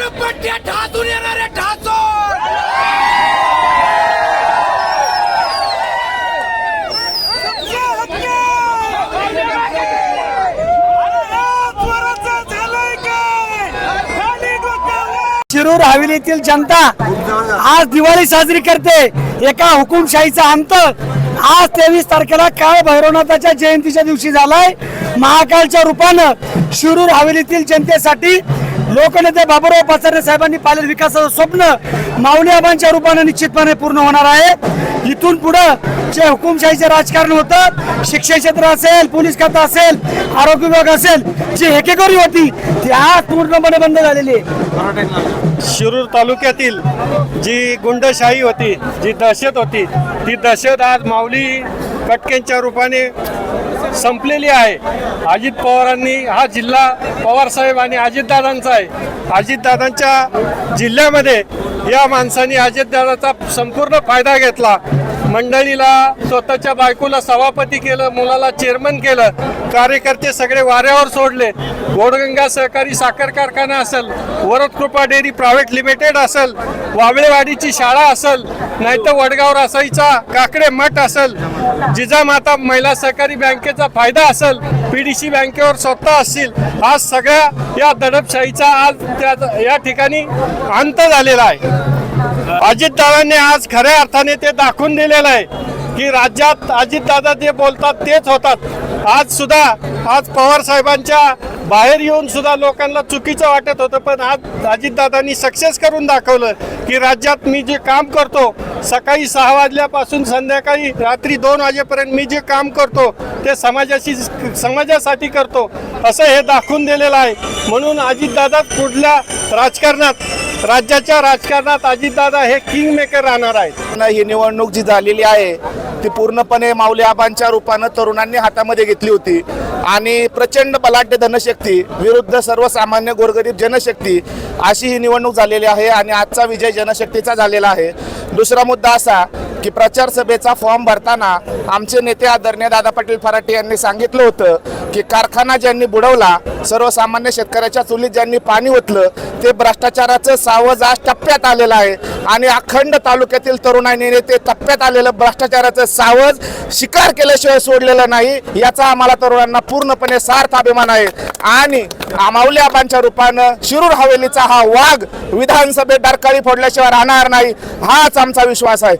ठासून येणारे ठासून शिरूर हवेलीतील जनता आज दिवाळी साजरी करते. एका हुकुमशाहीचा अंत आज तेवीस तारखेला काळ भैरवनाथाच्या जयंतीच्या दिवशी झालाय. महाकाळच्या रूपानं शिरूर हवेलीतील जनतेसाठी लोकनेते बाबूराव पाचारे साहेबांनी पाहिलेलं विकासाचं स्वप्न माऊली आबांच्या रूपाने निश्चितपणे पूर्ण होणार आहे. इथून पुढं जे हुकुमशाहीचे राजकारण होतं शिक्षण क्षेत्र असेल पोलीस खातं असेल आरोग्य विभाग असेल जी हेकेकरी होती ती आज पूर्णपणे बंद झालेली आहे. शिरूर तालुक्यातील जी गुंडशाही होती जी दहशत होती ती दहशत आज माऊली कटकेंच्या रूपाने संपलेली आहे. अजित पवारांनी हा जिल्हा पवारसाहेब आणि अजितदादांचा आहे. अजितदादांच्या जिल्ह्यामध्ये या माणसांनी अजितदादाचा संपूर्ण फायदा घेतला. मंडळीला स्वतःच्या बायकोला सभापती केलं मुलाला चेअरमन केलं कार्यकर्ते सगळे वाऱ्यावर सोडले. गोडगंगा सहकारी साखर कारखाना असेल वरद कृपा डेअरी प्रायव्हेट लिमिटेड असेल वावळेवाडीची शाळा असेल नाहीतर वडगाव रासाईचा काकडे मठ असेल जिजामाता महिला सहकारी बँकेचा फायदा असेल पीडीसी बँकेवर स्वतः असतील आज सगळ्या या दडपशाहीचा आज त्या या ठिकाणी अंत झालेला आहे. अजितदादांनी आज खऱ्या अर्थाने ते दाखवून दिलेलं आहे की राज्यात अजितदादा जे बोलतात तेच होतात. आज सुद्धा आज पवार साहेबांच्या बाहेर येऊन सुद्धा लोकांना चुकीचं वाटत होतं पण आज अजितदादांनी सक्सेस करून दाखवलं की राज्यात मी जे काम करतो सकाळी सहा वाजल्यापासून संध्याकाळी रात्री दोन वाजेपर्यंत मी जे काम करतो ते समाजाशी समाजासाठी करतो असं हे दाखवून दिलेलं आहे. म्हणून अजितदादा पुढल्या राजकारणात राज्याच्या राजकारणात अजितदादा हे किंग मेकर राहणार आहेत. ही निवडणूक जी झालेली आहे ती पूर्णपणे माऊली आबांच्या रूपानं तरुणांनी हातामध्ये घेतली होती. आणि प्रचंड बलाढ्य धनशक्ती विरुद्ध सर्वसामान्य गोरगरीब जनशक्ती अशी ही निवडणूक झालेली आहे आणि आजचा विजय जनशक्तीचा झालेला आहे. दुसरा मुद्दा असा की प्रचार सभेचा फॉर्म भरताना आमचे नेते आदरणीय दादा पाटील फराटे यांनी सांगितलं होतं की कारखाना ज्यांनी बुडवला सर्वसामान्य शेतकऱ्याच्या चुलीत ज्यांनी पाणी ओतलं ते भ्रष्टाचाराचं सावज आज टप्प्यात आलेलं आहे. आणि अखंड तालुक्यातील तरुणांनी ते टप्प्यात आलेलं भ्रष्टाचाराचं सावज शिकार केल्याशिवाय सोडलेलं नाही याचा आम्हाला तरुणांना पूर्णपणे सार्थ अभिमान आहे. आणि माऊली आबांच्या रूपानं शिरूर हवेलीचा हा वाघ विधानसभेत डरकाळी फोडल्याशिवाय राहणार नाही हाच आमचा विश्वास आहे.